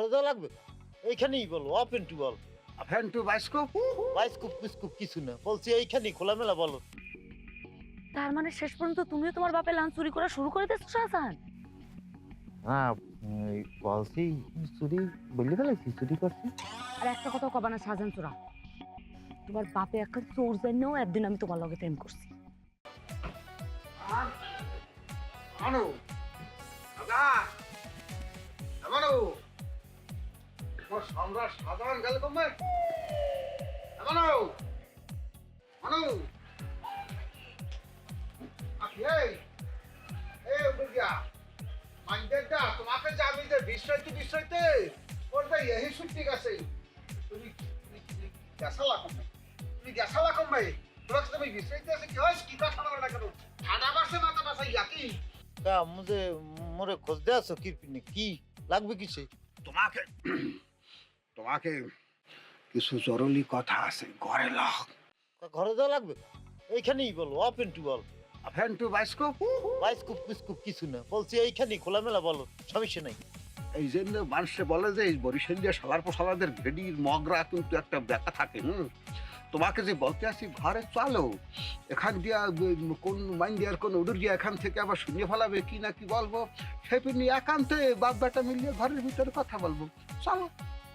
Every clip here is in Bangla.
ঘরে যাওয়া লাগবে? এইখানেই বলো ওপেন টু বল। ফ্যান টু বাইস্কোপ বাইস্কুপ কুস্কুপ কিছু না। বলছি এইখানেই খোলামেলা বলো। তার মানে শেষ পর্যন্ত তুমিও তোমার বাপের লাঞ্চ চুরি করা শুরু করে দিয়েছ শাহজাহান? হ্যাঁ বলছি চুরি বললি ফেলাইছি চুরি করছি। আর একটা কথাও কবা না শাহজাহান চোরা। তোমার বাপে একটা চোর জন্যও একদিন আমি তোমার লগে প্রেম করছি। মানু সম্রাট সাধারণ গেল কমবে। মানু মানু। এই এই। বুঝিয়া মাইন্ডের দা তোমাকে যে আমি যে বিস্ময়তে বিস্ময়তে ওরটা এই ছুটি গেছে তুমি গ্যাসালা কমবে। তুমি গ্যাসালা কমবে। তোমাকে তুমি বিস্ময়তে আছে কি হয় কি কথা বলো না কেন? ঠান্ডা বাসে মাথা বাসা ইয়াকি তা মুঝে মোরে খোঁজ দে আছো কি কি লাগবে কিসে? তোমাকে তোমাকে কিছু জরুরি কথা আছে ঘরে লক। তা ঘরে যাওয়া লাগবে? এইখানেই বলো open to ball. Fan to bioscope? বাইস্কুপ কুস্কুপ কিছু না। বলছি এইখানেই খোলামেলা বলো সমস্যা নাই। এই জন্য মানুষে বলে যে এই বরিশালিয়া সালার পোশালাদের ভেডির মগরা কিন্তু একটা ব্যাথা থাকে হুম? তোমাকে যে বলতে আসি ঘরে চলো। এখান দিয়া কোন মাইন দিয়ার কোন উডুর দিয়া এখান থেকে আবার শুনিয়ে ফেলাবে কি না কি বলব? সেই নিয়ে একান্তে বাপ বেটা মিলিয়ে ঘরের ভিতরে কথা বলব। চলো।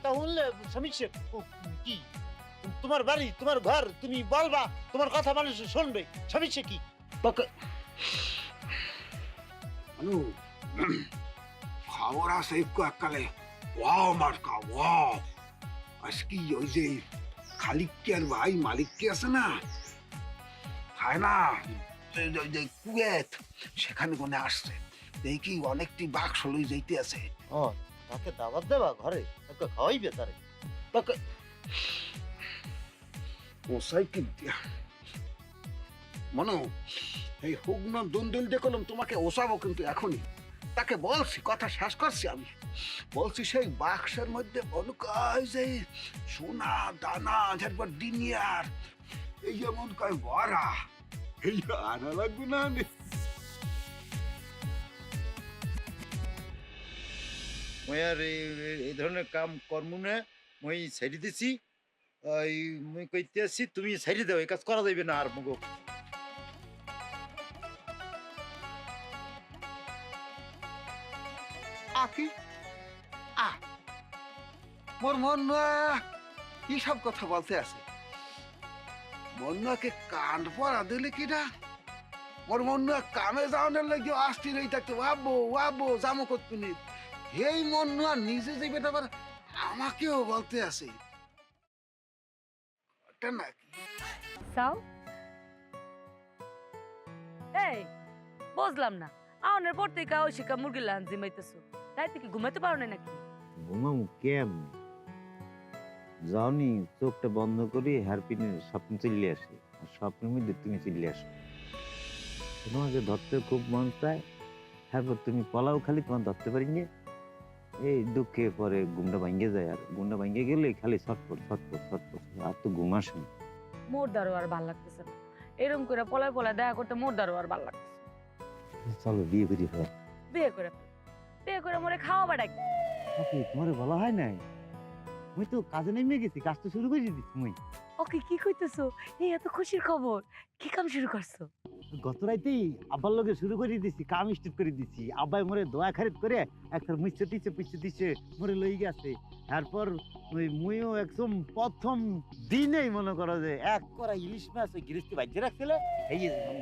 তাহলে ও- কি? তোমার বাড়ি তোমার ঘর তুমি বলবা তোমার কথা মানুষ শুনবে। কি? খবর আছে একটু এককালে? ওয়াও মার্কা ওয়াও। আজকে ওই যে খালিকের ভাই মালিক কি আছে না? খায় না যে- ওই যে কুয়েত সেখানে কোনে আসছে। দেখি অনেকটি বাক্স লই যাইতে আছে। ও তাকে দাওয়াত দেবা ঘরে, তাকে খাওয়াইবে তারে। তোকে ওসাই কি দিয়া? মনো, এই হুগ্ন দুন্দুল দেখলাম তোমাকে ওসাবো কিন্তু এখনই। তাকে বলছি, কথা শেষ করছি আমি। বলছি সেই বাক্সের মধ্যে মনুকায় যে সোনা, দানা, তারপর ডিনিয়ার এই যেমন কয় ভরা এই আনা লাগবে না? মই আর এই- ধরনের কাম, কর্ম না মই সাইড দিছি। মই কইতে আছি, তুমি সাইড দাও, এই কাজ করা যাইবে না আর মগো। আকি আ, মোর মন কি সব কথা বলতে আছে? মন্নাকে কান পরা দিলে কিনা মোর মন্না কামে যাওয়ার লাগে আসতি রই থাকতে ওয়াবো ওয়াবো জামো করতুনি এই মন্না নিজে যে বেটা আবার আমাকেও বলতে ওটা নাকি সাও এই বুঝলাম না। আউনের পর থেকে ওই শিকা মুরগি লান জিমাইতেছো রাইতে কি ঘুমাইতে পারো না নাকি? ঘুমাম কেম যাওনি চোখটা বন্ধ করি হ্যারপিনের স্বপ্ন চলে আসে। আর স্বপ্নের মধ্যে তুমি চলে আসো। তোমাকে ধরতে খুব মন চায়। তারপর তুমি পলাও খালি তোমার ধরতে পারি না এই দুঃখে পরে ঘুমটা ভাঙ্গে যায় আর ঘুমটা ভাঙ্গে গেলে খালি ছটপট ছটপট ছটপট আর তো ঘুম আসে না। মোর দারো আর ভালো লাগতেছে না। এরকম করে পলায় পলায় দেখা করতে মোর দারো আর ভালো লাগতেছে চলো বিয়ে করি ফেলা বিয়ে করে ফেল। বিয়ে করে মোরে খাওয়া বাড়াই তোমার বলা হয় নাই? মুই তো কাজে নেমে গেছি কাজ তো শুরু করে দিচ্ছি মুই। ওকে কি কইতেছো? এই এত খুশির খবর। কি কাম শুরু করছ? গত রাইতেই আব্বার লগে শুরু করে দিছি, কাম স্টার্ট করে দিছি। আব্বাই মোরে দোয়া খারিদ করে একটা মুচ্ছে দিচ্ছে পিচ্ছে দিচ্ছে মোরে লই গেছে। তারপর ওই মুইও একদম প্রথম দিনেই মনে করো যে এক করা ইলিশ মাছ ওই গৃহস্থী বাজ্যে রাখছিল, এই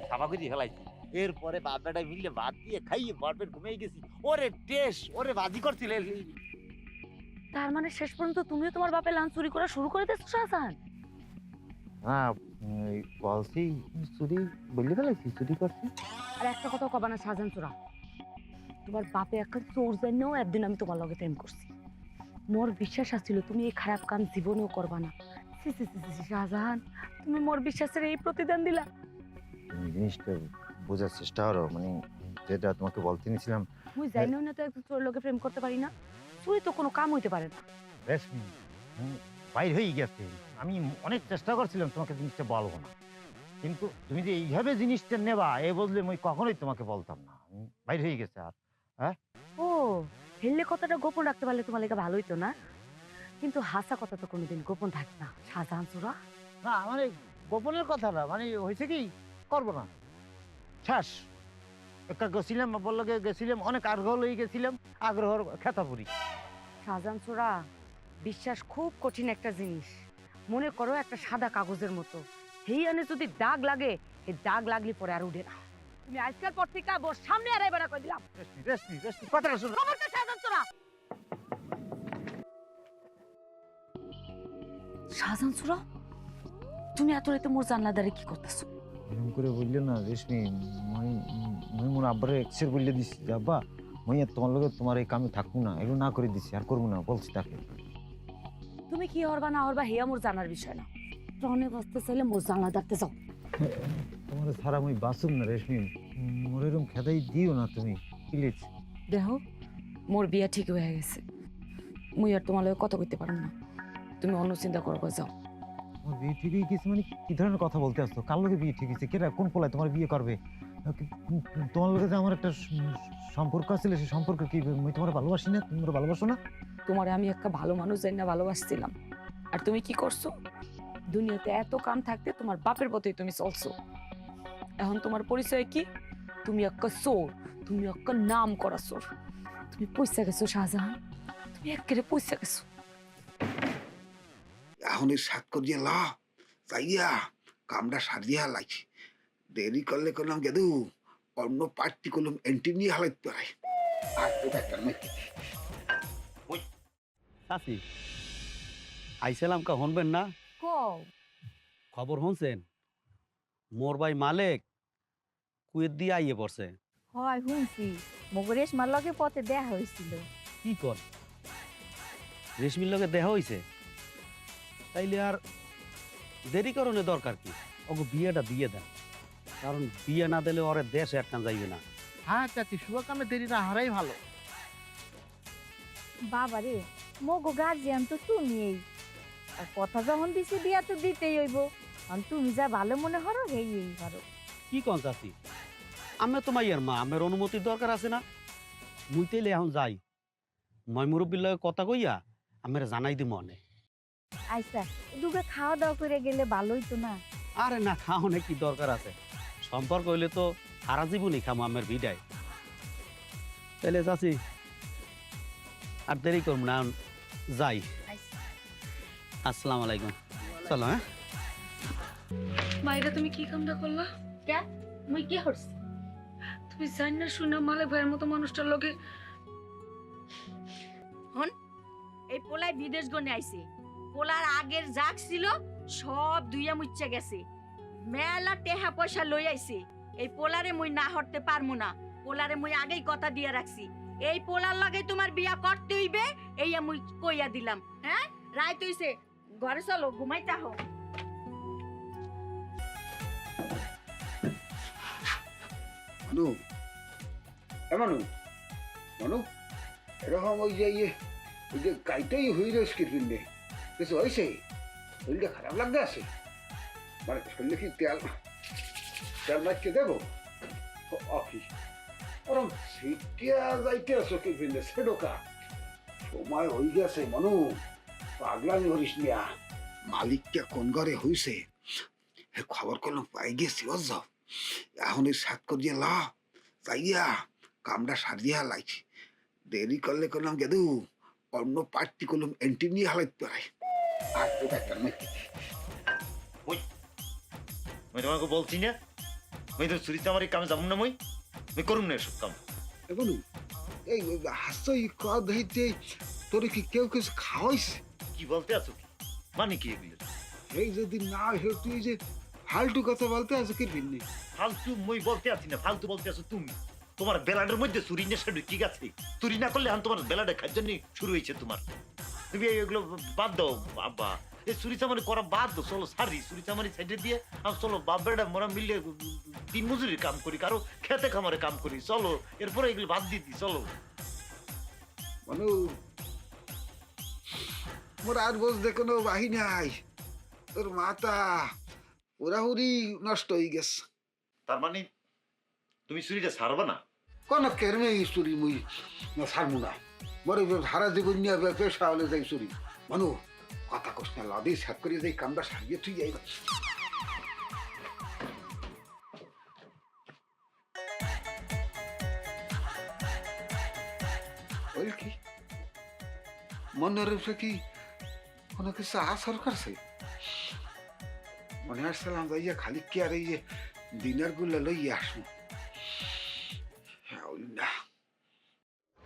সাবা করে ফেলাইছি। এরপরে বাপটা মিললে ভাত দিয়ে খাইয়ে বরপেট ঘুমিয়ে গেছি। ওরে টেস্ট ওরে বাজি করছিল তার মানে শেষ পর্যন্ত তুমিও তোমার বাপের লাঞ্চ চুরি করা শুরু করে দিয়েছ, শাহজাহান? হ্যাঁ বলছি চুরি বললে ফেলাইছি চুরি করছি। আর একটা কথা কবা না চোরা। তোমার বাপে একটা চোর জন্যও একদিন আমি তোমার লগে প্রেম করছি। মোর বিশ্বাস আছিল তুমি এই খারাপ কাম জীবনেও করবা না। সি সি সি, শাহজাহান তুমি মোর বিশ্বাসের এই প্রতিদান দিলা। তুমি জিনিসটা বোঝার চেষ্টা করো মানে যেটা তোমাকে বলতে নিয়েছিলাম মুই জানিও না তো চোর লগে প্রেম করতে পারি না। চুরি তো কোনো কাম হইতে পারে না। রেশমি বাইর হয়ে গেছে। আমি অনেক চেষ্টা করছিলাম তোমাকে জিনিসটা বলব না। কিন্তু তুমি যে এইভাবে জিনিসটা নেবা এ বললে আমি কখনোই তোমাকে বলতাম না। বাইর হয়ে গেছে আর ও হেললে কথাটা গোপন রাখতে পারলে তোমার লেগে ভালো হইতো না? কিন্তু হাসা কথা তো কোনোদিন গোপন থাকে না শাহজাহান চোরা। না মানে গোপনের কথা না মানে হয়েছে কি করব না। শ্বাস একটা গেছিলাম লগে গেছিলাম অনেক আগ্রহ লই গেছিলাম আগ্রহর খেতা পড়ি শাহজাহান চোরা বিশ্বাস খুব কঠিন একটা জিনিস। মনে করো একটা সাদা কাগজের মতো। হেই আনে যদি দাগ লাগে এই দাগ লাগলে পরে আর উঠে না। তুমি আজকাল পর থেকে বোর সামনে আর এবার কই দিলাম? রেশমি কথাটা শুনো। খবরটা শাহজাহান চোরা শাহজাহান চোরা তুমি এত রাতে মোর জানলা জানলাদারে কি করতেছো? এরকম করে বললে না রেশমি মই মই মোর আব্বারে এক্সের বললে দিছি আব্বা মই আর তোমার লগে তোমার এই কামে থাকব না এগুলো না করে দিছি আর করব না বলছি তাকে। তুমি কি হরবা না হরবা হেয়া মোর জানার বিষয় না। প্রাণে বাঁচতে চাইলে মোর জানলা দাঁড়তে যাও। তোমার ছাড়া মই বাঁচুম না রেশমি মোর এরকম খেদাই দিও না তুমি প্লিজ দেহ মোর বিয়া ঠিক হয়ে গেছে। মুই আর তোমার লগে কথা কইতে পারম না। তুমি অন্য চিন্তা করব যাও। মোর বিয়ে ঠিক হয়ে গেছে মানে কি ধরনের কথা বলতে আসতো কার লোকে বিয়ে ঠিক হয়েছে কেরা কোন পোলায় তোমার বিয়ে করবে তোমার লোকে যে আমার একটা সম্পর্ক আছিল সেই সম্পর্ক কি আমি তোমার ভালোবাসি না তুমি মোরে ভালোবাসো না? তোমারে আমি একটা ভালো মানুষ জানি না ভালোবাসছিলাম। আর তুমি কি করছ? দুনিয়াতে এত কাম থাকতে তোমার বাপের পথেই তুমি চলছো। এখন তোমার পরিচয় কি? তুমি একটা চোর তুমি একটা নাম করা চোর। তুমি পয়সা গেছো শাহজাহান। তুমি একেবারে পয়সা গেছো। এখন এই সাত করিয়া ল যাইয়া কামটা সারিয়া লাগছে দেরি করলে করলাম গেদু অন্য পার্টি করলাম এন্টি নিয়ে হালাইতে পারে। আর আইসালাম কা হনবেন না? কও। খবর শুনছেন মোর ভাই মালিক কুয়েত দিয়ে আইয়ে পড়ছে। হয় শুনছি। মগরেশ মার লগে পথে দেখা হয়েছিল। কি কর? রেশমির লগে দেখা হইছে? তাইলে আর দেরি করণে দরকার কি? ওকে বিয়েটা দিয়ে দেন। কারণ বিয়ে না দিলে ওরে দেশ একটা যাইবে না। হ্যাঁ চাচি শুভ কামে দেরি না হারাই ভালো। বাবারে মগো গার্জিয়ান তো তুমিই। আর কথা যখন দিছি বিয়া তো দিতেই হইব। কারণ তুমি যা ভালো মনে হরো হেই এই হরো কি কন চাচি? আমি তো মাইয়ার মা আমার অনুমতির দরকার আছে না? মুই তাইলে এখন যাই। মই মুরব্বীর লগে কথা কইয়া আমের জানাই দি মনে আচ্ছা দুগে খাওয়া দাওয়া করে গেলে ভালোই তো না? আরে না খাওয়ানে কি দরকার আছে? সম্পর্ক হইলে তো সারা জীবনই খামো আমের বিদায়। তাহলে চাচি আর দেরি করব না যাই। আসসালামু আলাইকুম। চলো হ্যাঁ? মাইরা তুমি কি কামটা করলা? কে মুই কি হরছি তুমি জানি না শুনে মালে ভাইয়ের মতো মানুষটার লগে। হন এই পোলায় বিদেশ গনে আইছে। পোলার আগের জাগ ছিল সব দুইয়া মুচ্চা গেছে। মেলা টেহা পয়সা লই আইছে। এই পোলারে মুই না হরতে পারমু না। পোলারে মুই আগেই কথা দিয়া রাখছি। এই পোলার লগে তোমার বিয়া করতে হইবে, এইয়া মুই কইয়া দিলাম। হ্যাঁ? রায় তুইছে ঘরে চলো, ঘুমাইতা হোক মানু। এ মানু। মানু, এরকম ওই যে ইয়ে ওই যে গাইটাই হয়ে রয়েছে কিনে কিছু হয়েছে শরীরটা খারাপ লাগতে আছে? মানে শরীরে কি তেল তেল মাছকে দেবো? অফিস। ওরম সিটিয়া যাইতে আছো কি ফিরলে সেডোকা সময় হয়ে গেছে, মানু। পাগলামি করিস নিয়া মালিকটা কোন ঘরে হইছে? খবর করলাম পাই গেছি, বুঝছ? এখন এই সাত করিয়া লা, যাইয়া কামটা সারিয়া লাগছে দেরি করলে করলাম গেদু, অন্য পার্টি করলাম এন্টি নিয়ে হালাইতে পারে। আর কেন আমি তোমাকে বলছি না? আমি তো চুরিতে আমার এই কামে যাব না মই। আমি করুম না এসব কাম। এখন এই হাসই কদ হইতে তোর কি কেউ কিছু খাওয়াইছে? কি বলতে আছো কি? মানে কি এগুলো? এই যদি না হয়ে তুই যে ফালতু কথা বলতে আছো কি ভিন্নি ফালতু মই বলতে আছি না ফালতু বলতে আছো তুমি। তোমার বেলাডের মধ্যে চুরি নেশা ঠিক আছে চুরি না করলে এখন তোমার বেলাডে খাদ্য নিয়ে শুরু হয়েছে তোমার। তুমি এগুলো বাদ দাও আব্বা। এই চুরি চামারি করা বাদ দাও চলো সারি চামারি সাইডে দিয়ে আর চলো বাপ বেড়া মোরা মিলে দিন মজুরির কাম করি কারও খেতে খামারে কাম করি। চলো এরপরে এগুলো বাদ দিয়ে দিই চলো। মানু মোর আর বোঝ কোনো বাহি নাই। তোর মাথা পুরাপুরি নষ্ট হয়ে গেছে। তার মানে তুমি চুরিটা ছাড়বা না? কোন কেরমে চুরি মুই না ছাড়বো না। মরে সারা জীবন নিয়ে পেশা হলে যাই চুরি। মানু কথা কস না, লাদে করে যাই কামটা সারিয়ে তুই যাই কি? মনের উপরে কি কোনো কিছু আসর করছে? মনে আসছিলাম খালি কি আর এই যে দিনেরগুলো লইয়া আসব। না